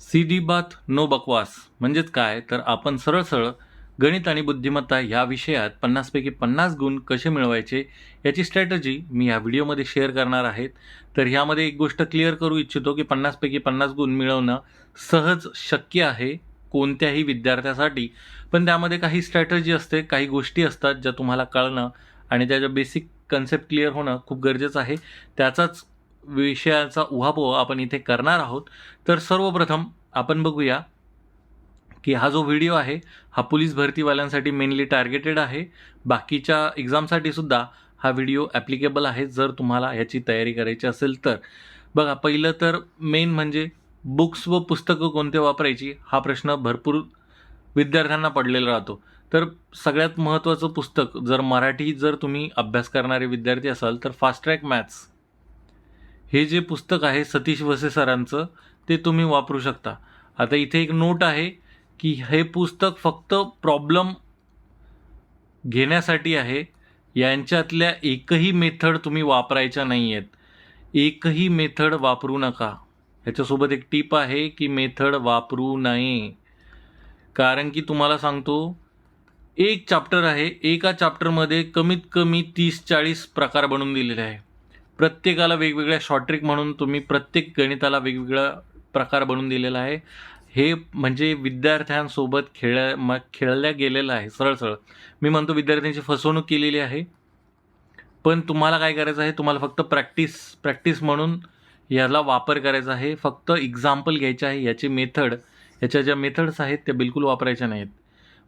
सीधी बात नो बकवास. म्हणजेच काय? तर आपण सरळ सरळ गणित आणि बुद्धिमत्ता ह्या विषयात पन्नासपैकी पन्नास गुण कसे मिळवायचे याची स्ट्रॅटजी मी ह्या व्हिडिओमध्ये शेअर करणार आहेत. तर ह्यामध्ये एक गोष्ट क्लिअर करू इच्छितो की पन्नासपैकी पन्नास गुण मिळवणं सहज शक्य आहे कोणत्याही विद्यार्थ्यासाठी. पण त्यामध्ये काही स्ट्रॅटजी असते काही गोष्टी असतात ज्या तुम्हाला कळणं आणि त्याच्या बेसिक कन्सेप्ट क्लिअर होणं खूप गरजेचं आहे. त्याचाच विषयाचा उहापोह आपण इथे करणार आहोत. तर सर्वप्रथम आपण बघूया की हा जो व्हिडिओ आहे हा पोलीस भरतीवाल्यांसाठी मेनली टार्गेटेड आहे. बाकीच्या एक्झामसाठी सुद्धा हा व्हिडिओ ॲप्लिकेबल आहे जर तुम्हाला ह्याची तयारी करायची असेल तर. बघा पहिलं तर मेन म्हणजे बुक्स व पुस्तकं कोणते वापरायची हा प्रश्न भरपूर विद्यार्थ्यांना पडलेला राहतो. तर सगळ्यात महत्त्वाचं पुस्तक जर मराठी जर तुम्ही अभ्यास करणारे विद्यार्थी असाल तर फास्ट ट्रॅक मॅथ्स हे जे पुस्तक आहे सतीश वसे सरांचं ते तुम्ही वापरू शकता. आता इथे एक नोट आहे की हे पुस्तक फक्त प्रॉब्लेम घेण्यासाठी आहे. यांच्यातल्या एकही मेथड तुम्ही वापरायच्या नाही आहेत एकही मेथड वापरू नका. ह्याच्यासोबत एक टीप आहे की मेथड वापरू नये. कारण की तुम्हाला सांगतो एक चॅप्टर आहे एका चाप्टरमध्ये कमीत कमी तीस चाळीस प्रकार बनवून दिलेले आहे. प्रत्येकाला वेगवेगळ्या शॉर्ट ट्रिक म्हणून तुम्ही प्रत्येक गणिताला वेगवेगळा प्रकार बनवून दिलेला आहे. हे म्हणजे विद्यार्थ्यांसोबत खेळ म खेळल्या गेलेलं आहे सरळ सरळ. मी म्हणतो विद्यार्थ्यांची फसवणूक केलेली आहे. पण तुम्हाला काय करायचं आहे? तुम्हाला फक्त प्रॅक्टिस प्रॅक्टिस म्हणून याला वापर करायचा आहे. फक्त एक्झाम्पल घ्यायचे आहे. याची मेथड याच्या ज्या मेथड्स आहेत त्या बिलकुल वापरायच्या नाहीत.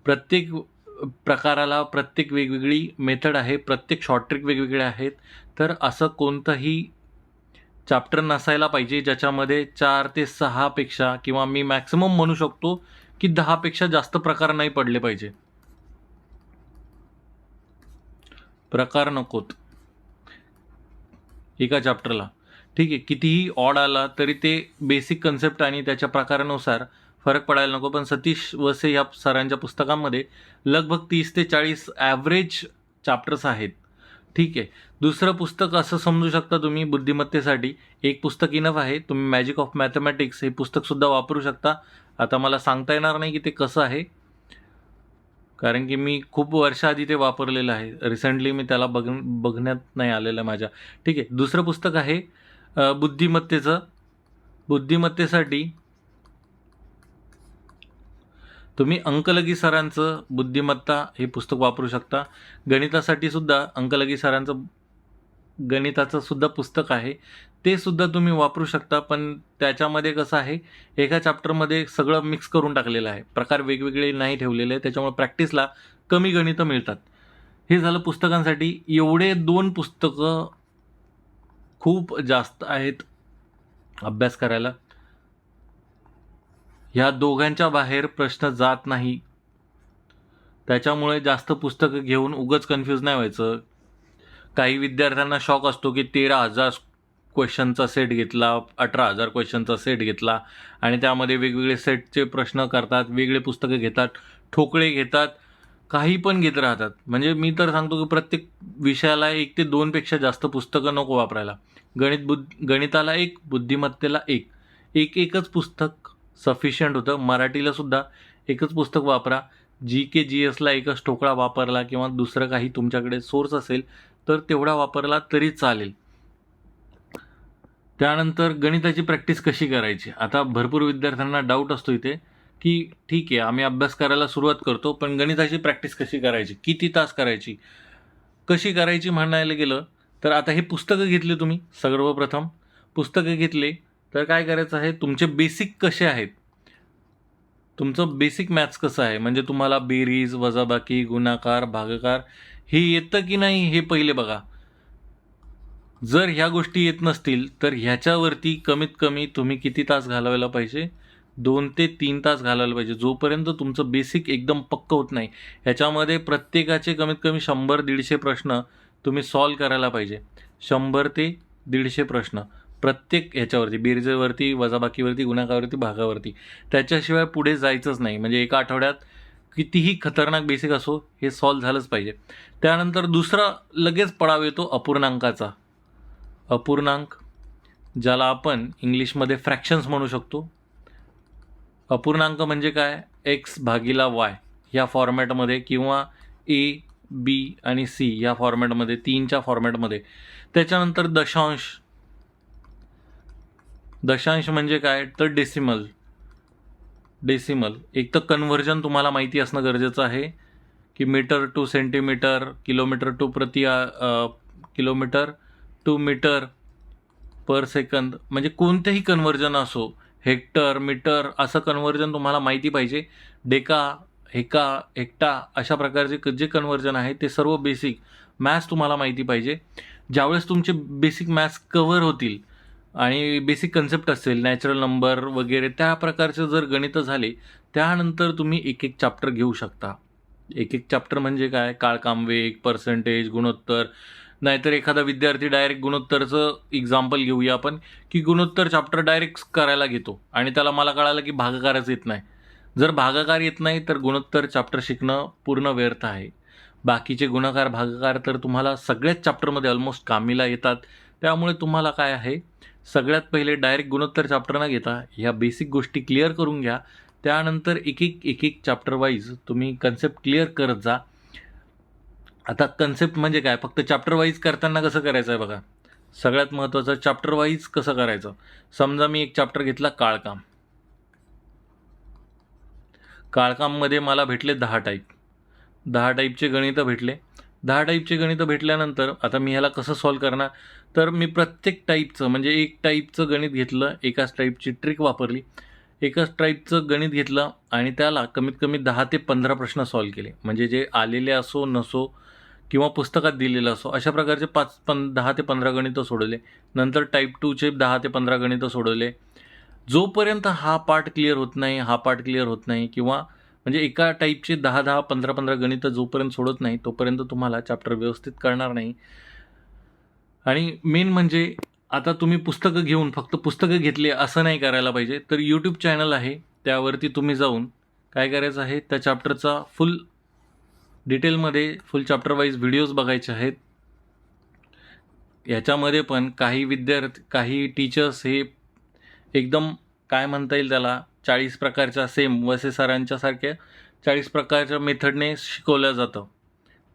प्रत्येक प्रकाराला प्रत्येक वेगवेगळी मेथड आहे. प्रत्येक शॉर्ट ट्रिक वेगवेगळे आहेत. तर असं कोणतंही चॅप्टर नसायला पाहिजे ज्याच्यामध्ये चार ते सहापेक्षा किंवा मी मॅक्सिमम म्हणू शकतो की दहापेक्षा जास्त प्रकार नाही पडले पाहिजे. प्रकार नकोत. एका चॅप्टरला ठीक आहे कितीही ऑड आला तरी ते बेसिक कन्सेप्ट आणि त्याच्या प्रकारानुसार फरक पडायला नको. पण सतीश वसे या सरांच्या पुस्तकामध्ये लगभग तीस ते चाळीस ॲव्हरेज चॅप्टर्स आहेत. ठीक आहे. दुसरं पुस्तक असं समजू शकता तुम्ही बुद्धिमत्तेसाठी. एक पुस्तक इनफ आहे. तुम्ही मॅजिक ऑफ मॅथमॅटिक्स हे पुस्तकसुद्धा वापरू शकता. आता मला सांगता येणार नाही की ते कसं आहे. कारण की मी खूप वर्षाआधी ते वापरलेलं आहे. रिसेंटली मी त्याला बघ बघण्यात नाही आलेलं माझ्या. ठीक आहे. दुसरं पुस्तक आहे बुद्धिमत्तेचं. बुद्धिमत्तेसाठी तुम्ही अंकलगी सरांचं बुद्धिमत्ता हे पुस्तक वापरू शकता. गणितासाठी सुद्धा अंकलगी सरांचं गणिताचं सुद्धा पुस्तक आहे. ते सुद्धा तुम्ही वापरू शकता पण त्याच्यामध्ये कसं आहे एका चॅप्टरमध्ये सगळं मिक्स करून टाकलेलं आहे. प्रकार वेगवेगळे नाही ठेवलेले आहे त्याच्यामुळे प्रॅक्टिसला कमी गणितं मिळतात. हे झालं पुस्तकांसाठी. एवढे दोन पुस्तकं खूप जास्त आहेत अभ्यास करायला. ह्या दोघांच्या बाहेर प्रश्न जात नाही. त्याच्यामुळे जास्त पुस्तकं घेऊन उगंच कन्फ्यूज नाही व्हायचं. काही विद्यार्थ्यांना शॉक असतो की तेरा हजार क्वेश्चनचा सेट घेतला अठरा हजार क्वेश्चनचा सेट घेतला आणि त्यामध्ये वेगवेगळे सेटचे प्रश्न करतात वेगळे पुस्तकं घेतात ठोकळे घेतात काही पण घेत राहतात. म्हणजे मी तर सांगतो की प्रत्येक विषयाला एक ते दोनपेक्षा जास्त पुस्तकं नको वापरायला. गणित बुद्ध गणिताला एक बुद्धिमत्तेला एक. एक एकच पुस्तक सफिशियंट होतं. मराठीला सुद्धा एकच पुस्तक वापरा. जी के जी एसला एकच ठोकळा वापरला किंवा दुसरं काही तुमच्याकडे सोर्स असेल तर तेवढा वापरला तरी चालेल. त्यानंतर गणिताची प्रॅक्टिस कशी करायची? आता भरपूर विद्यार्थ्यांना डाऊट असतो इथे की ठीक आहे आम्ही अभ्यास करायला सुरुवात करतो पण गणिताची प्रॅक्टिस कशी करायची? किती तास करायची? कशी करायची म्हणायला गेलं तर आता हे पुस्तकं घेतली तुम्ही सर्वप्रथम. पुस्तकं घेतले तर काय करायचं आहे तुमचे बेसिक कसे आहेत? तुमचं बेसिक मॅथ्स कसं आहे? म्हणजे तुम्हाला बेरीज वजाबाकी गुणाकार भागाकार हे येतं की नाही हे पहिले बघा. जर ह्या गोष्टी येत नसतील तर ह्याच्यावरती कमीत कमी तुम्ही किती तास घालवायला पाहिजे? दोन ते तीन तास घालायला पाहिजे. जोपर्यंत तुमचं बेसिक एकदम पक्क होत नाही ह्याच्यामध्ये प्रत्येकाचे कमीत कमी शंभर दीडशे प्रश्न तुम्ही सॉल्व करायला पाहिजे. शंभर ते दीडशे प्रश्न. प्रत्येक ह्याच्यावरती बेरजेवरती वजाबाकीवरती गुणाकावरती भागावरती. त्याच्याशिवाय पुढे जायचंच नाही. म्हणजे एका आठवड्यात कितीही खतरनाक बेसिक असो हे सॉल्व झालंच पाहिजे. त्यानंतर दुसरा लगेच पडाव येतो अपूर्णांकाचा. अपूर्णांक ज्याला आपण इंग्लिशमध्ये फ्रॅक्शन्स म्हणू शकतो. अपूर्णांक म्हणजे काय? एक्स भागीला वाय ह्या फॉर्मॅटमध्ये किंवा ए बी आणि सी या फॉर्मॅटमध्ये तीनच्या फॉर्मॅटमध्ये त्याच्यानंतर दशांश दशांश म्हणजे काय? तर डेसिमल डेसिमल एक तर कन्व्हर्जन तुम्हाला माहिती असणं गरजेचं आहे की metre to centimetre kilometre to प्रति kilometre to metre per second म्हणजे कोणतेही कन्व्हर्जन असो हेक्टर मीटर असं कन्व्हर्जन तुम्हाला माहिती पाहिजे. डेका हेका हेक्टा अशा प्रकारचे क- जे कन्व्हर्जन आहे ते सर्व बेसिक मॅथ्स तुम्हाला माहिती पाहिजे. ज्यावेळेस तुमचे बेसिक मॅथ्स कव्हर होतील आणि बेसिक कन्सेप्ट असेल नॅचरल नंबर वगैरे त्या प्रकारचे जर गणितं झाले त्यानंतर तुम्ही एक एक चॅप्टर घेऊ शकता. एक एक चॅप्टर म्हणजे काय? काळकामवेग पर्सेंटेज गुणोत्तर. नाहीतर एखादा विद्यार्थी डायरेक्ट गुणोत्तरचं एक्झाम्पल घेऊया आपण की गुणोत्तर चॅप्टर डायरेक्ट करायला घेतो आणि त्याला मला कळालं की भागाकारच येत नाही. जर भागाकार येत नाही तर गुणोत्तर चॅप्टर शिकणं पूर्ण व्यर्थ आहे. बाकीचे गुणाकार भागाकार तर तुम्हाला सगळ्याच चॅप्टरमध्ये ऑलमोस्ट कामीला येतात. त्यामुळे तुम्हाला काय आहे? सगळ्यात पहिले डायरेक्ट गुणोत्तर चॅप्टर न घेता ह्या बेसिक गोष्टी क्लिअर करून घ्या. त्यानंतर एक एक एक एक चॅप्टर वाईज तुम्ही कन्सेप्ट क्लिअर करत जा. आता कन्सेप्ट म्हणजे काय? फक्त चॅप्टर वाईज करताना कसं करायचं आहे बघा? सगळ्यात महत्त्वाचं चॅप्टर वाईज कसं करायचं? समजा मी एक चॅप्टर घेतला काळकाम. काळकाममध्ये मला भेटले दहा टाईप दहा टाईपचे गणितं भेटले. दहा टाईपचे गणितं भेटल्यानंतर आता मी ह्याला कसं सॉल्व करणार? तर मी प्रत्येक टाईपचं म्हणजे एक टाईपचं गणित घेतलं एकाच टाईपची ट्रिक वापरली एकाच टाईपचं गणित घेतलं आणि त्याला कमीत कमी दहा ते पंधरा प्रश्न सॉल्व केले. म्हणजे जे आलेले असो नसो किंवा पुस्तकात दिलेलं असो अशा प्रकारचे पाच पन दहा ते पंधरा गणितं सोडवले. नंतर टाईप टूचे दहा ते पंधरा गणितं सोडवले. जोपर्यंत हा पार्ट क्लिअर होत नाही हा पार्ट क्लिअर होत नाही किंवा म्हणजे एका टाईपचे दहा दहा पंधरा पंधरा गणितं जोपर्यंत सोडत नाही तोपर्यंत तुम्हाला चॅप्टर व्यवस्थित करणार नाही. आणि मेन म्हणजे आता तुम्ही पुस्तकं घेऊन फक्त पुस्तकं घेतली असं नाही करायला पाहिजे तर यूट्यूब चॅनल आहे त्यावरती तुम्ही जाऊन काय करायचं आहे त्या चॅप्टरचा फुल डिटेलमध्ये फुल चॅप्टर वाईज व्हिडिओज बघायचे आहेत. याच्यामध्ये पण काही विद्यार्थी काही टीचर्स हे एकदम काय म्हणता येईल त्याला चाळीस प्रकारच्या सेम वसे सरांच्या सारख्या चाळीस प्रकारच्या मेथडने शिकवलं जातं.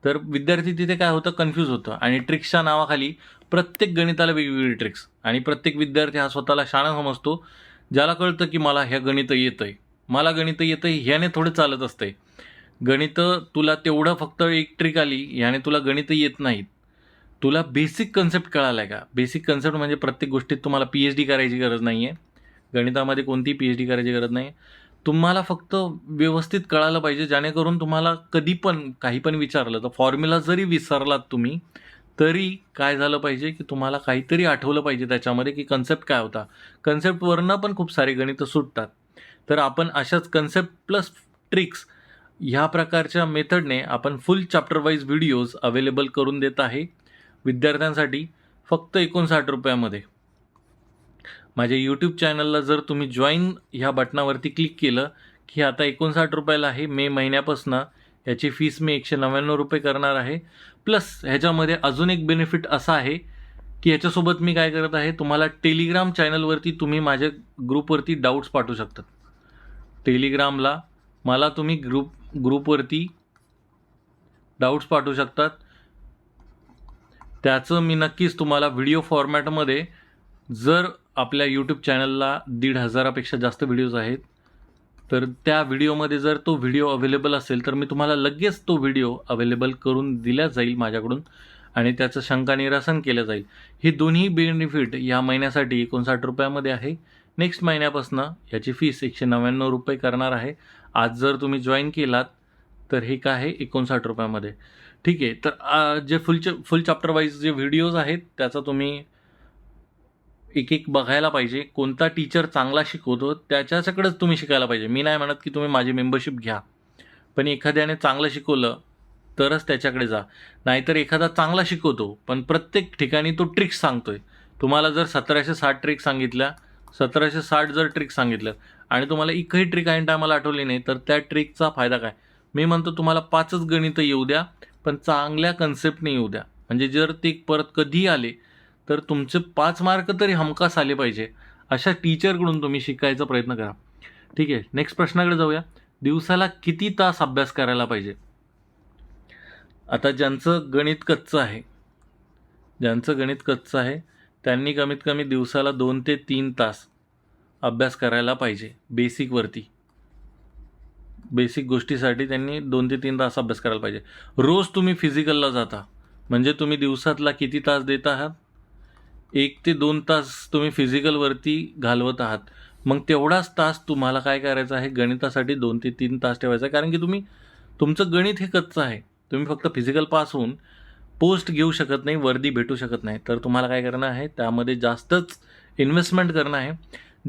तर विद्यार्थी तिथे काय होतं कन्फ्यूज होतं. आणि ट्रिक्सच्या नावाखाली प्रत्येक गणिताला वेगवेगळी ट्रिक्स आणि प्रत्येक विद्यार्थी हा स्वतःला शाणा समजतो ज्याला कळतं की मला ह्या गणितं येतं आहे मला गणितं येतं आहे ह्याने थोडं चालत असतंय. गणितं तुला तेवढं फक्त एक ट्रिक आली ह्याने तुला गणितं येत नाहीत. तुला बेसिक कन्सेप्ट कळाला आहे का? बेसिक कन्सेप्ट म्हणजे प्रत्येक गोष्टीत तुम्हाला पी एच डी करायची गरज नाही आहे गणितामध्ये कोणतीही पी एच डी करायची गरज नाही तुम्हाला फक्त व्यवस्थित कळालं पाहिजे जेणेकरून तुम्हाला कधी पण काही पण विचारलं तर फॉर्म्युला जरी विसरलात तुम्ही तरी काय झालं पाहिजे की तुम्हाला काहीतरी आठवलं पाहिजे त्याच्यामध्ये की कन्सेप्ट काय होता. कन्सेप्टवरनं पण खूप सारे गणितं सुटतात. तर आपण अशाच कन्सेप्ट प्लस ट्रिक्स ह्या प्रकारच्या मेथडने आपण full chapter wise videos available करून देत आहे. विद्यार्थ्यांसाठी फक्त एकोणसाठ रुपयामध्ये. माझ्या यूट्यूब चॅनलला जर तुम्ही जॉईन ह्या बटनावरती क्लिक केलं की आता एकोणसाठ रुपयाला आहे मे महिन्यापासून याची फीस मी एकशे नव्याण्णव रुपये करणार आहे. प्लस ह्याच्यामध्ये अजून एक बेनिफिट असा आहे की ह्याच्यासोबत मी काय करत आहे तुम्हाला टेलिग्राम चॅनलवरती तुम्ही माझ्या ग्रुपवरती डाऊट्स पाठवू शकतात टेलिग्रामला मला तुम्ही ग्रुप ग्रुपवरती डाऊट्स पाठवू शकतात. त्याचं मी नक्कीच तुम्हाला व्हिडिओ फॉर्मॅटमध्ये जर आपल्या यूट्यूब चॅनलला दीड हजारापेक्षा जास्त व्हिडिओज आहेत तर त्या व्हिडिओमध्ये जर तो व्हिडिओ अवेलेबल असेल तर मी तुम्हाला लगेच तो व्हिडिओ अवेलेबल करून दिला जाईल माझ्याकडून आणि त्याचं शंका निरासन केलं जाईल. हे दोन्ही बेनिफिट या महिन्यासाठी एकोणसाठ रुपयामध्ये आहे. नेक्स्ट महिन्यापासून याची फीस एकशे नव्याण्णव रुपये करणार आहे. आज जर तुम्ही जॉईन केलात तर हे काय आहे? एकोणसाठ रुपयामध्ये. ठीक आहे तर आ, जे फुलचे फुल चॅप्टर वाईज जे व्हिडिओज आहेत त्याचा तुम्ही एक एक बघायला पाहिजे कोणता टीचर चांगला शिकवतो त्याच्याकडंच तुम्ही शिकायला पाहिजे. मी नाही म्हणत की तुम्ही माझी मेंबरशिप घ्या. पण एखाद्याने चांगलं शिकवलं तरच त्याच्याकडे जा. नाहीतर एखादा चांगला शिकवतो पण प्रत्येक ठिकाणी तो ट्रिक्स सांगतोय. तुम्हाला जर सतराशे साठ ट्रिक सांगितल्या सतराशे साठ जर ट्रिक सांगितलं आणि तुम्हाला एकही ट्रिक ऐन टायमाला आठवली नाही तर त्या ट्रिकचा फायदा काय? मी म्हणतो तुम्हाला पाचच गणितं येऊ द्या पण चांगल्या कन्सेप्टने येऊ द्या. म्हणजे जर ते परत कधी आले तर तुमचे पाच मार्क तरी हमखास आले पाहिजे. अशा टीचरकडून तुम्ही शिकायचा प्रयत्न करा. ठीक आहे नेक्स्ट प्रश्नाकडे जाऊया. दिवसाला किती तास अभ्यास करायला पाहिजे? आता ज्यांचं गणित कच्चं आहे ज्यांचं गणित कच्चं आहे त्यांनी कमीत कमी दिवसाला दोन ते तीन तास अभ्यास करायला पाहिजे बेसिकवरती बेसिक गोष्टीसाठी त्यांनी दोन ते तीन तास अभ्यास करायला पाहिजे. रोज तुम्ही फिजिकलला जाता. म्हणजे तुम्ही दिवसातला किती तास देत आहात? एक ते दोन तास तुम्ही फिजिकलवरती घालवत आहात. मग तेवढाच तास तुम्हाला काय करायचं आहे? गणितासाठी दोन ते तीन तास ठेवायचा. आहे कारण की तुम्ही तुमचं गणित हे कच्चं आहे. तुम्ही फक्त फिजिकल पास होऊन पोस्ट घेऊ शकत नाही वर्दी भेटू शकत नाही. तर तुम्हाला काय करणं आहे? त्यामध्ये जास्तच इन्व्हेस्टमेंट करणं आहे.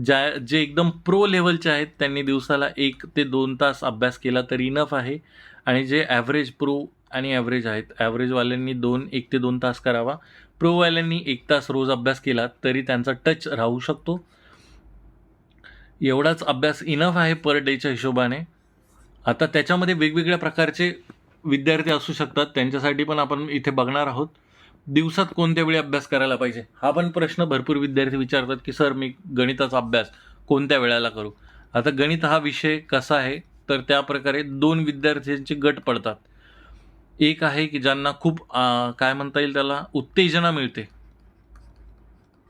ज्या जे एकदम प्रो लेवलचे आहेत त्यांनी दिवसाला एक ते दोन तास अभ्यास केला तरी इनफ आहे. आणि जे ॲव्हरेज प्रो आणि ॲव्हरेज आहेत ॲव्हरेजवाल्यांनी दोन एक ते दोन तास करावा. प्रोवाल्यांनी एक तास रोज अभ्यास केला तरी त्यांचा टच राहू शकतो. एवढाच अभ्यास इनफ आहे पर डेच्या हिशोबाने. आता त्याच्यामध्ये वेगवेगळ्या प्रकारचे विद्यार्थी असू शकतात. त्यांच्यासाठी पण आपण इथे बघणार आहोत. दिवसात कोणत्या वेळी अभ्यास करायला पाहिजे? हा पण प्रश्न भरपूर विद्यार्थी विचारतात की सर मी गणिताचा अभ्यास कोणत्या वेळेला करू? आता गणित हा विषय कसा आहे? तर त्या प्रकारे दोन विद्यार्थ्यांचे गट पडतात. एक आहे की ज्यांना खूप काय म्हणता येईल त्याला उत्तेजना मिळते.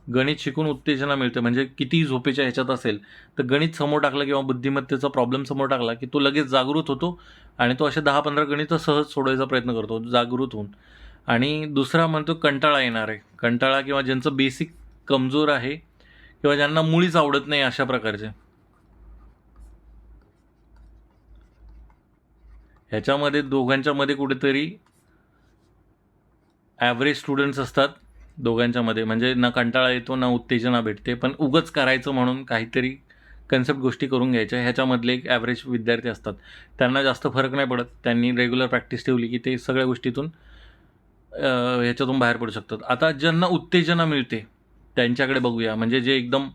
गणित शिकून उत्तेजना मिळते. म्हणजे किती झोपेच्या ह्याच्यात असेल तर गणित समोर टाकलं किंवा बुद्धिमत्तेचा प्रॉब्लेम समोर टाकला की तो लगेच जागृत होतो आणि तो असे दहा पंधरा गणित सहज सोडवायचा प्रयत्न करतो जागृत होऊन. आणि दुसरा म्हणतो कंटाळा येणार. आहे कंटाळा किंवा ज्यांचं बेसिक कमजोर आहे किंवा ज्यांना मुळीच आवडत नाही अशा प्रकारचे. ह्याच्यामध्ये दोघांच्यामध्ये कुठेतरी ॲव्हरेज स्टुडंट्स असतात दोघांच्यामध्ये. म्हणजे ना कंटाळा येतो ना उत्तेजना भेटते. पण उगच करायचं म्हणून काहीतरी कन्सेप्ट गोष्टी करून घ्यायच्या. ह्याच्यामधले एक ॲव्हरेज विद्यार्थी असतात. त्यांना जास्त फरक नाही पडत. त्यांनी रेग्युलर प्रॅक्टिस ठेवली की ते सगळ्या गोष्टीतून ह्याच्यातून बाहेर पडू शकतात. आता ज्यांना उत्तेजना मिळते त्यांच्याकडे बघूया. म्हणजे जे एकदम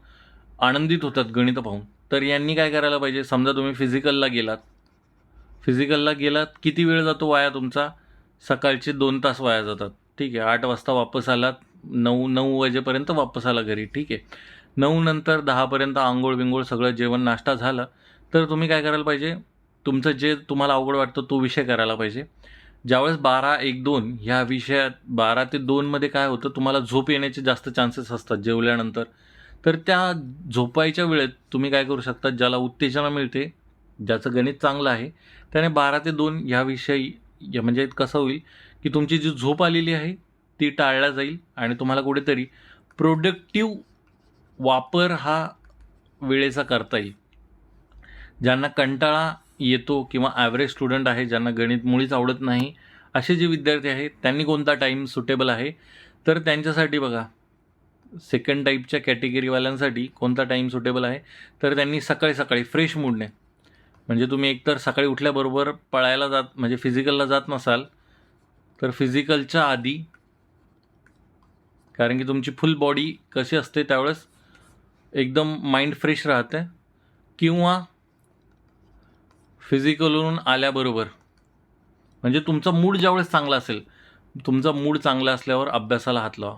आनंदित होतात गणित पाहून. तर यांनी काय करायला पाहिजे? समजा तुम्ही फिजिकलला गेलात. फिजिकलला गेलात किती वेळ जातो वाया तुमचा? सकाळचे दोन तास वाया जातात. ठीक आहे आठ वाजता वापस आलात नऊ नऊ वाजेपर्यंत वापस आला घरी. ठीक आहे. नऊ नंतर दहापर्यंत आंघोळ बिंघोळ सगळं जेवण नाश्ता झालं. तर तुम्ही काय करायला पाहिजे? तुमचं जे तुम्हाला अवघड वाटतं तो विषय करायला पाहिजे. ज्यावेळेस बारा एक दोन ह्या विषयात बारा ते दोनमध्ये काय होतं तुम्हाला झोप येण्याचे जास्त चान्सेस असतात जेवल्यानंतर. तर त्या झोपायच्या वेळेत तुम्ही काय करू शकता? ज्याला उत्तेजना मिळते ज्याचं गणित चांगलं आहे त्याने बारा ते दोन ह्या विषयी म्हणजे कसं होईल की तुमची जी झोप आलेली आहे ती टाळला जाईल आणि तुम्हाला कुठेतरी प्रोडक्टिव्ह वापर हा वेळेचा करता येईल. ज्यांना कंटाळा येतो किंवा ॲव्हरेज स्टुडंट आहे ज्यांना गणित मुळीच आवडत नाही असे जे विद्यार्थी आहेत त्यांनी कोणता टाईम सुटेबल आहे? तर त्यांच्यासाठी बघा सेकंड टाईपच्या कॅटेगरीवाल्यांसाठी कोणता टाईम सुटेबल आहे? तर त्यांनी सकाळी सकाळी फ्रेश मूडने म्हणजे तुम्ही एकतर सकाळी उठल्याबरोबर पळायला जात म्हणजे फिजिकलला जात नसाल तर फिजिकलच्या आधी कारण की तुमची फुल बॉडी कशी असते त्यावेळेस एकदम माइंड फ्रेश राहते किंवा फिजिकलवरून आल्याबरोबर म्हणजे तुमचा मूड ज्यावेळेस चांगला असेल तुमचा मूड चांगला असल्यावर अभ्यासाला हात लावा.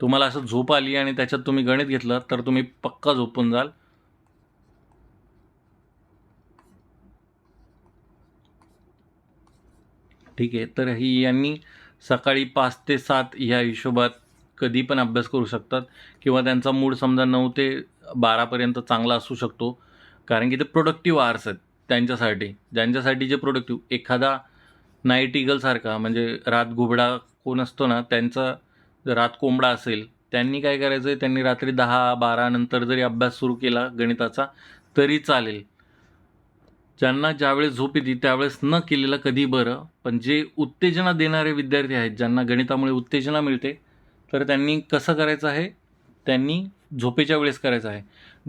तुम्हाला असं झोप आली आणि त्याच्यात तुम्ही गणित घेतलं तर तुम्ही पक्का झोपून जाल. ठीक आहे तर ही यांनी सकाळी पाच ते सात ह्या हिशोबात कधी पण अभ्यास करू शकतात किंवा त्यांचा मूड समजा नऊ ते बारापर्यंत चांगला असू शकतो. कारण की ते प्रोडक्टिव्ह आर्स आहेत त्यांच्यासाठी. ज्यांच्यासाठी जे प्रोडक्टिव्ह एखादा नाईट इगलसारखा म्हणजे रात घुबडा कोण असतो ना त्यांचा जर रात कोंबडा असेल त्यांनी काय करायचं आहे त्यांनी रात्री दहा बारा नंतर जरी अभ्यास सुरू केला गणिताचा तरी चालेल. ज्यांना ज्यावेळेस झोप येते त्यावेळेस न केलेलं कधी बरं पण जे उत्तेजना देणारे विद्यार्थी आहेत ज्यांना गणितामुळे उत्तेजना मिळते तर त्यांनी कसं करायचं आहे? त्यांनी झोपेच्या वेळेस करायचं आहे.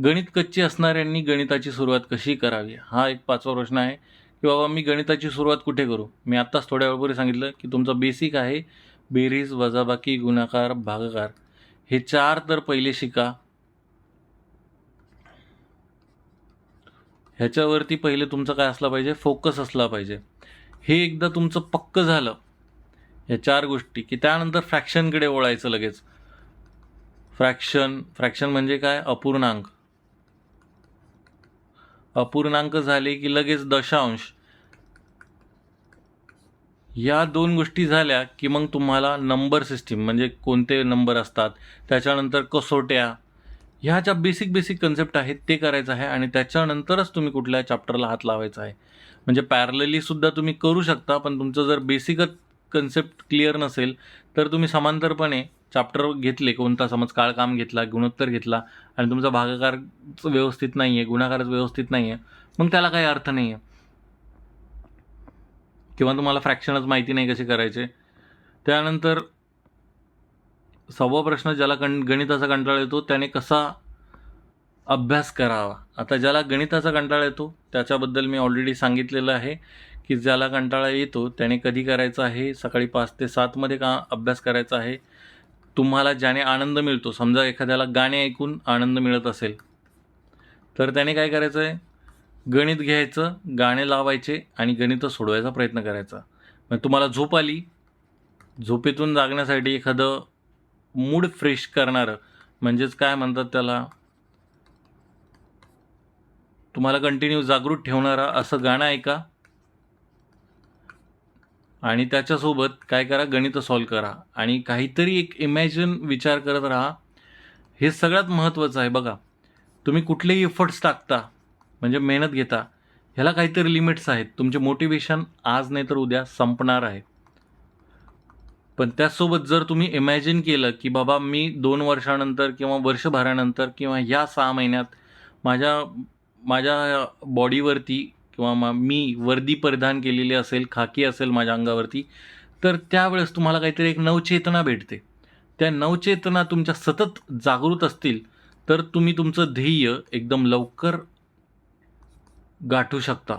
गणित कच्ची असणाऱ्यांनी गणिताची सुरुवात कशी करावी? हा एक पाचवा प्रश्न आहे की बाबा मी गणिताची सुरुवात कुठे करू? मी आत्ताच थोड्या वेळपूर्वी सांगितलं की तुमचं बेसिक आहे बेरीज वजाबाकी गुणाकार भागाकार हे चार तर पहिले शिका. ह्याच्यावरती पहिले तुमचं काय असलं पाहिजे? फोकस असला पाहिजे. हे एकदा तुमचं पक्क झालं या चार गोष्टी की त्यानंतर फ्रॅक्शनकडे वळायचं लगेच. फ्रॅक्शन फ्रॅक्शन म्हणजे काय? अपूर्णांक. अपूर्णांक झाले की लगेच दशांश. या दोन गोष्टी झाल्या की मग तुम्हाला नंबर सिस्टीम म्हणजे कोणते नंबर असतात त्याच्यानंतर कसोट्या ह्या ज्या बेसिक बेसिक कन्सेप्ट आहेत ते करायचं आहे आणि त्याच्यानंतरच तुम्ही कुठल्या चॅप्टरला हात लावायचा आहे. म्हणजे पॅरललीसुद्धा तुम्ही करू शकता पण तुमचं जर बेसिकच कन्सेप्ट क्लिअर नसेल तर तुम्ही समांतरपणे चॅप्टर घेतले कोणता समज काळकाम घेतला गुणोत्तर घेतला आणि तुमचा भागाकार व्यवस्थित नाही आहे गुणाकारच व्यवस्थित नाही आहे मग त्याला काही अर्थ नाही आहे किंवा तुम्हाला फ्रॅक्शनच माहिती नाही कसे करायचे. त्यानंतर सहावा प्रश्न ज्याला कं गणिताचा कंटाळा येतो त्याने कसा अभ्यास करावा. आता ज्याला गणिताचा कंटाळा येतो त्याच्याबद्दल मी ऑलरेडी सांगितलेलं आहे की ज्याला कंटाळा येतो त्याने कधी करायचा आहे? सकाळी पाच ते सातमध्ये का अभ्यास करायचा आहे? तुम्हाला ज्याने आनंद मिळतो समजा एखाद्याला गाणे ऐकून आनंद मिळत असेल तर त्याने काय करायचं आहे गणित घ्यायचं गाणे लावायचे आणि गणित सोडवायचा प्रयत्न करायचा. मग तुम्हाला झोप आली. झोपेतून जागण्यासाठी एखादं मूड फ्रेश करणारं म्हणजेच काय म्हणतात त्याला? तुम्हाला कंटिन्यू जागृत ठेवणारा असं गाणं ऐका आणि त्याच्यासोबत काय करा? गणित सॉल्व करा. आणि काहीतरी एक इमॅजिन विचार करत राहा. हे सगळ्यात महत्त्वाचं आहे. बघा तुम्ही कुठलेही एफर्ट्स टाकता म्हणजे मेहनत घेता ह्याला काहीतरी लिमिट्स आहेत. तुमचे मोटिवेशन आज नाही तर उद्या संपणार आहे. पण त्यासोबत जर तुम्ही इमॅजिन केलं की बाबा मी दोन वर्षानंतर किंवा वर्षभरानंतर किंवा ह्या सहा महिन्यात माझ्या माझ्या बॉडीवरती किंवा मा मी वर्दी परिधान केलेली असेल खाकी असेल माझ्या अंगावरती तर त्यावेळेस तुम्हाला काहीतरी एक नवचेतना भेटते. त्या नवचेतना तुमच्या सतत जागृत असतील तर तुम्ही तुमचं ध्येय एकदम लवकर गाठू शकता.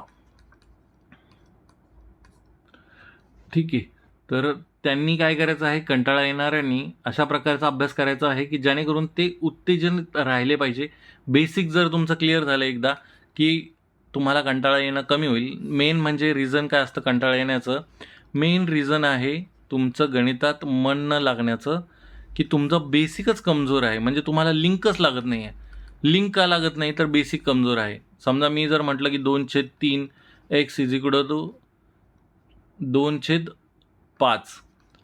ठीक आहे. तर त्यांनी काय करायचं आहे? कंटाळा येणाऱ्यांनी अशा प्रकारचा अभ्यास करायचा आहे की जेणेकरून ते उत्तेजन राहिले पाहिजे. बेसिक जर तुमचं क्लिअर झालं एकदा की तुम्हाला कंटाळा येणं कमी होईल. मेन म्हणजे रिझन काय असतं कंटाळा येण्याचं? मेन रिझन आहे तुमचं गणितात मन न लागण्याचं की तुमचं बेसिकच कमजोर आहे. म्हणजे तुम्हाला लिंकच लागत नाही आहे लिंक का लागत नाही तर बेसिक कमजोर आहे. समजा मी जर म्हटलं की दोन छेद तीन एक्स इज इक्वल टू दोन छेद पाच.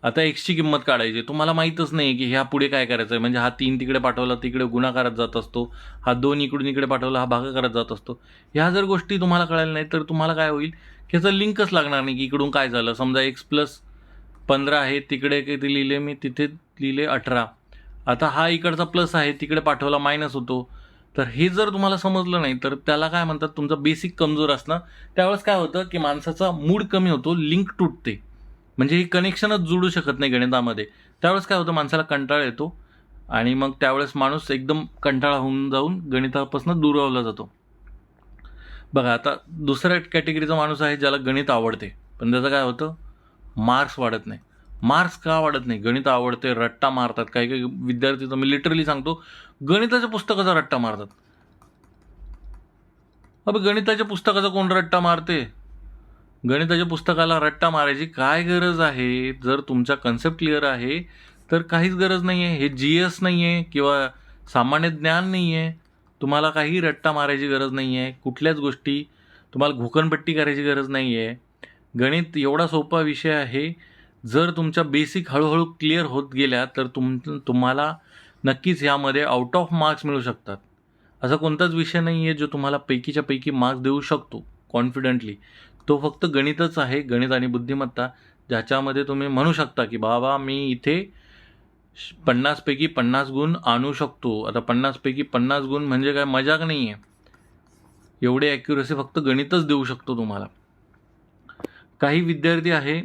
आता एक्सची किंमत काढायची. तुम्हाला माहीतच नाही की ह्या पुढे काय करायचं आहे. म्हणजे हा तीन तिकडे पाठवला तिकडे गुणाकारात जात असतो. हा दोन इकडून इकडे पाठवला हा भागाकारात जात असतो. ह्या जर गोष्टी तुम्हाला कळायला नाही तर तुम्हाला काय होईल? की ह्याचं लिंकच लागणार नाही की इकडून काय झालं. समजा एक्स प्लस पंधरा आहे तिकडे किती लिहिले मी? तिथे लिहिले अठरा. आता हा इकडचा प्लस आहे तिकडे पाठवला मायनस होतो. तर हे जर तुम्हाला समजलं नाही तर त्याला काय म्हणतात तुमचं बेसिक कमजोर असणं त्यावेळेस काय होतं की माणसाचा मूड कमी होतो लिंक तुटते. म्हणजे हे कनेक्शनच जुळू शकत नाही गणितामध्ये. त्यावेळेस काय होतं माणसाला कंटाळा येतो आणि मग त्यावेळेस माणूस एकदम कंटाळा होऊन जाऊन गणितापासून दुरावला जातो. बघा आता दुसऱ्या कॅटेगरीचा माणूस आहे ज्याला गणित आवडते. पण त्याचं काय होतं मार्क्स वाढत नाही. मार्क्स का वाढत नाही? गणित आवडते रट्टा मारतात. काही काही विद्यार्थी तर मी लिटरली सांगतो गणिताच्या पुस्तकाचा रट्टा मारतात. अबे गणिताच्या पुस्तकाचा कोण रट्टा मारते? गणिताच्या पुस्तकाला रट्टा मारायची काय गरज आहे? जर तुमचा कन्सेप्ट क्लिअर आहे तर काहीच गरज नाही आहे हे जी एस नाही आहे किंवा सामान्य ज्ञान नाही आहे तुम्हाला काही रट्टा मारायची गरज नाही आहे कुठल्याच गोष्टी तुम्हाला घोकणपट्टी करायची गरज नाही आहे गणित एवढा सोपा विषय आहे. जर तुमच्या बेसिक हळूहळू क्लिअर होत गेल्या तर तुम तुम्हाला नक्कीच यामध्ये आउट ऑफ मार्क्स मिळू शकतात. असा कोणताच विषय नाही आहे जो तुम्हाला पैकीच्या पैकी मार्क्स देऊ शकतो कॉन्फिडंटली तो फक्त गणितच आहे गणित आणि बुद्धिमत्ता ज्याच्यामध्ये तुम्ही म्हणू शकता की बाबा मी इथे पन्नासपैकी पन्नास गुण आणू शकतो. आता पन्नासपैकी पन्नास गुण म्हणजे काय? मजाक नाही आहे एवढे ॲक्युरसी फक्त गणितच देऊ शकतो तुम्हाला. काही विद्यार्थी आहे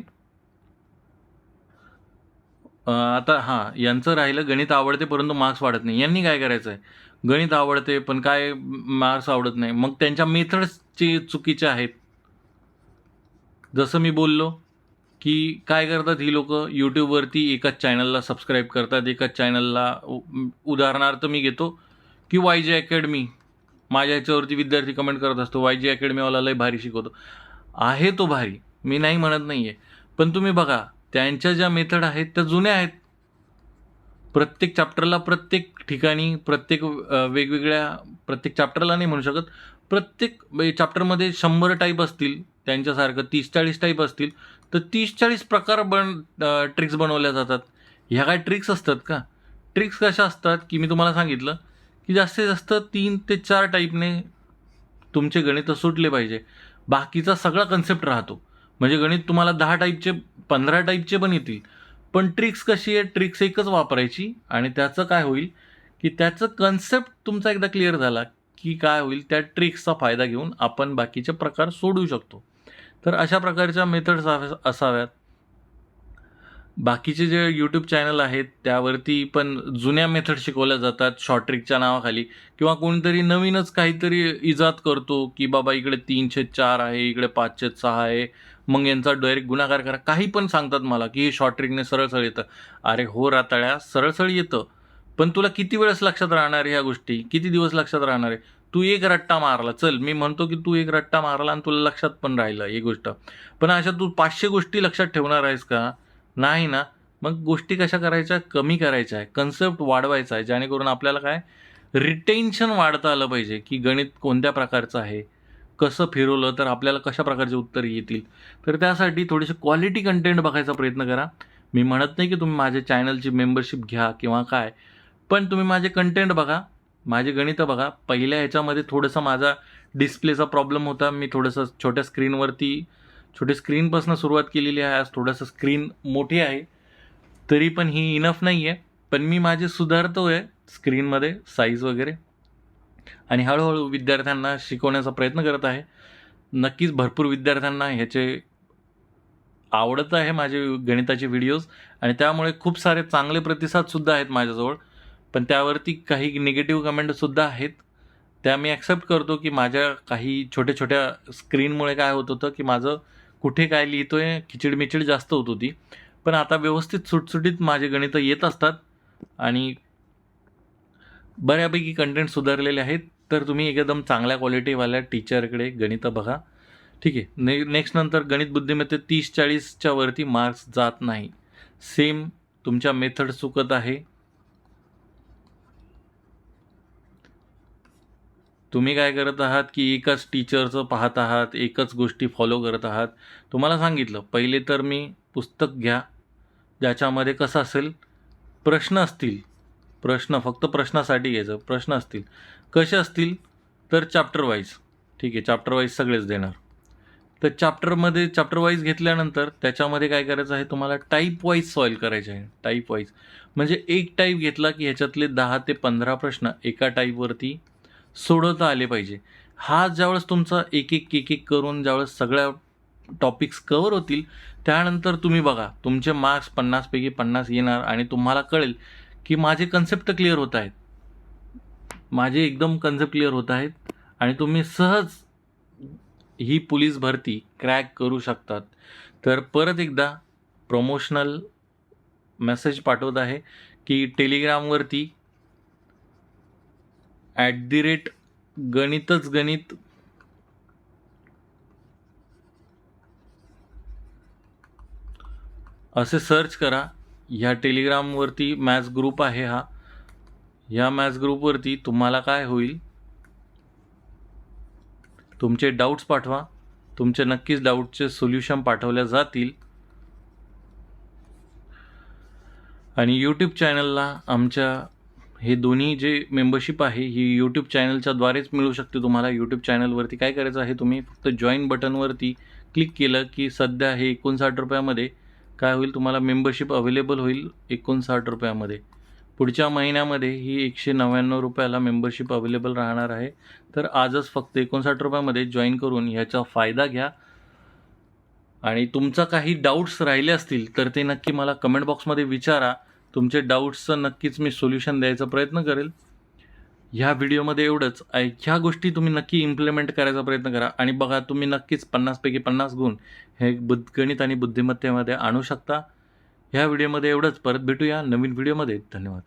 आता हां यांचं राहिलं गणित आवडते परंतु मार्क्स वाढत नाही. यांनी काय करायचं आहे गणित आवडते पण काय मार्क्स आवडत नाही. मग त्यांच्या मेथड्सचे चुकीचे आहेत. जसं मी बोललो की काय करतात ही लोक? यूट्यूबवरती एकाच चॅनलला सबस्क्राईब करतात. एकाच चॅनलला उ- उदाहरणार्थ मी घेतो की वाय जे अकॅडमी माझ्या ह्याच्यावरती विद्यार्थी कमेंट करत असतो. वाय जे अकॅडमीवाला लय भारी शिकवतो. आहे तो भारी. मी नाही म्हणत नाही आहे पण तुम्ही बघा त्यांच्या ज्या मेथड आहेत त्या जुन्या आहेत. प्रत्येक चॅप्टरला प्रत्येक ठिकाणी प्रत्येक वेगवेगळ्या प्रत्येक चॅप्टरला नाही म्हणू शकत. प्रत्येक म्हणजे चॅप्टरमध्ये शंभर टाईप असतील त्यांच्यासारखं तीस चाळीस टाईप असतील तर तीस चाळीस प्रकार बन ट्रिक्स बनवल्या जातात. ह्या काय ट्रिक्स असतात का? ट्रिक्स कशा असतात की मी तुम्हाला सांगितलं की जास्तीत जास्त तीन ते चार टाईपने तुमचे गणित सुटले पाहिजे. बाकीचा सगळा कन्सेप्ट राहतो. म्हणजे गणित तुम्हाला दहा टाईपचे पंधरा टाईपचे पण येतील. पण ट्रिक्स कशी आहे ट्रिक्स एकच वापरायची आणि त्याचं काय होईल? की त्याचं कन्सेप्ट तुमचा एकदा क्लिअर झाला की काय होईल? त्या ट्रिक्सचा फायदा घेऊन आपण बाकीचे प्रकार सोडवू शकतो. तर अशा प्रकारच्या मेथड्स असाव्यात. बाकीचे जे यूट्यूब चॅनल आहेत त्यावरती पण जुन्या मेथड शिकवल्या जातात. शॉर्ट ट्रिकच्या नावाखाली. किंवा कोणीतरी नवीनच काहीतरी इजाद करतो की बाबा इकडे तीनशे चार आहे इकडे पाचशे सहा आहे. मग यांचा डायरेक्ट गुणाकार करा. काही पण सांगतात मला की हे शॉर्ट ट्रिकने सरळसळ येतं. अरे हो राताळ्या सरळसळ येतं. पण तुला किती वेळेस लक्षात राहणार ह्या गोष्टी? किती दिवस लक्षात राहणार आहे? तू एक रट्टा मारला. चल मी म्हणतो की तू एक रट्टा मारला आणि तुला लक्षात पण राहिलं ही गोष्ट. पण अशा तू पाचशे गोष्टी लक्षात ठेवणार आहेस का? नाही ना. मग गोष्टी कशा करायच्या? कमी करायच्या आहे. कन्सेप्ट वाढवायचा आहे. जेणेकरून आपल्याला काय? रिटेन्शन वाढता आलं पाहिजे की गणित कोणत्या प्रकारचं आहे? कसं फिरवलं तर आपल्याला कशा प्रकारचे उत्तर येतील? तर त्यासाठी थोडीशी क्वालिटी कंटेंट बघायचा प्रयत्न करा. मी म्हणत नाही की तुम्ही माझ्या चॅनलची मेंबरशिप घ्या किंवा काय पण तुम्ही माझे कंटेंट बघा माझे गणितं बघा. पहिल्या ह्याच्यामध्ये थोडंसं माझा डिस्प्लेचा प्रॉब्लेम होता. मी थोडंसं छोट्या स्क्रीनवरती छोटी स्क्रीनपासून सुरुवात केलेली आहे. आज थोडंसं स्क्रीन मोठी आहे. तरी पण ही इनफ नाही आहे पण मी माझे सुधारतो आहे स्क्रीनमध्ये साईज वगैरे. आणि हळूहळू विद्यार्थ्यांना शिकवण्याचा प्रयत्न करत आहे. नक्कीच भरपूर विद्यार्थ्यांना ह्याचे आवडत आहे माझे गणिताचे व्हिडिओज आणि त्यामुळे खूप सारे चांगले प्रतिसादसुद्धा आहेत माझ्याजवळ. पण त्यावरती काही निगेटिव्ह कमेंटसुद्धा आहेत. त्या मी ॲक्सेप्ट करतो की माझ्या काही छोट्या छोट्या स्क्रीनमुळे काय होत होतं की माझं कुठे काय लिहितो आहे खिचडमिचड जास्त होत होती. पण आता व्यवस्थित सुटसुटीत माझे गणितं येत असतात आणि बऱ्यापैकी कंटेंट सुधारलेले आहेत तर तुम्ही एकदम चांगल्या क्वालिटीवाल्या टीचरकडे गणितं बघा. ठीक आहे. ने नेक्स्ट नंतर गणित बुद्धिमत्ते तीस चाळीसच्या वरती मार्क्स जात नाही. सेम तुमच्या मेथड चुकत आहे. तुम्ही काय करत आहात की एकच टीचरचं पाहत आहात एकच गोष्टी फॉलो करत आहात. तुम्हाला सांगितलं पहिले तर मी पुस्तक घ्या ज्याच्यामध्ये कसं असेल प्रश्न असतील प्रश्न फक्त प्रश्नासाठी घ्यायचं. प्रश्न असतील. कसे असतील? तर चॅप्टर वाईज ठीक आहे चॅप्टर वाईज सगळेच देणार. तर चॅप्टरमध्ये चॅप्टर वाईज घेतल्यानंतर त्याच्यामध्ये काय करायचं आहे तुम्हाला? टाईप वाईज सॉल्व करायचे आहे. टाईप वाईज म्हणजे एक टाईप घेतला की ह्याच्यातले दहा ते पंधरा प्रश्न एका टाईपवरती सोडवता आले पाहिजे. हा ज्यावेळेस तुमचा एक एक एक एक करून ज्यावेळेस सगळ्या टॉपिक्स कवर होतील त्यानंतर तुम्ही बघा. तुमचे मार्क्स पन्नासपैकी पन्नास येणार आणि तुम्हाला कळेल की माझे कन्सेप्ट क्लिअर होत आहेत. माझे एकदम कन्सेप्ट क्लिअर होत आहेत. आणि तुम्ही सहज ही पोलीस भरती क्रॅक करू शकतात. तर परत एकदा प्रमोशनल मेसेज पाठवत आहे की टेलिग्रामवरती ॲट दी रेट गणितच गणित असे सर्च करा. ह्या टेलिग्रामवरती मॅथ्स ग्रुप आहे हा. ह्या मॅथ्स ग्रुपवरती तुम्हाला काय होईल? तुमचे डाऊट्स पाठवा. तुमचे नक्कीच डाऊटचे सोल्युशन पाठवल्या जातील. आणि यूट्यूब चॅनलला आमच्या हे दोन्ही जे मेंबरशिप आहे ही यूट्यूब चॅनलच्या द्वारेच मिळू शकते तुम्हाला. यूट्यूब चॅनलवरती काय करायचं आहे तुम्ही फक्त जॉईन बटनवरती क्लिक केलं की सध्या हे एकोणसाठ रुपयामध्ये काय होईल? तुम्हाला मेंबरशिप अवेलेबल होईल एकोणसाठ रुपयामध्ये. पुढच्या महिन्यामध्ये ही एकशे नव्याण्णव रुपयाला मेंबरशिप अवेलेबल राहणार आहे. तर आजच फक्त एकोणसाठ रुपयामध्ये जॉईन करून ह्याचा फायदा घ्या. आणि तुमचा काही डाऊट्स राहिले असतील तर ते नक्की मला कमेंट बॉक्समध्ये विचारा. तुमचे डाऊट्सचं नक्कीच मी सोल्युशन द्यायचा प्रयत्न करेल. ह्या व्हिडिओमध्ये एवढंच. ह्या गोष्टी तुम्ही नक्की इम्प्लिमेंट करायचा प्रयत्न करा. आणि बघा तुम्ही नक्कीच पन्नासपैकी पन्नास गुण हे बुद्ध गणित आणि बुद्धिमत्तेमध्ये आणू शकता. ह्या व्हिडिओमध्ये एवढंच. परत भेटूया नवीन व्हिडिओमध्ये. धन्यवाद.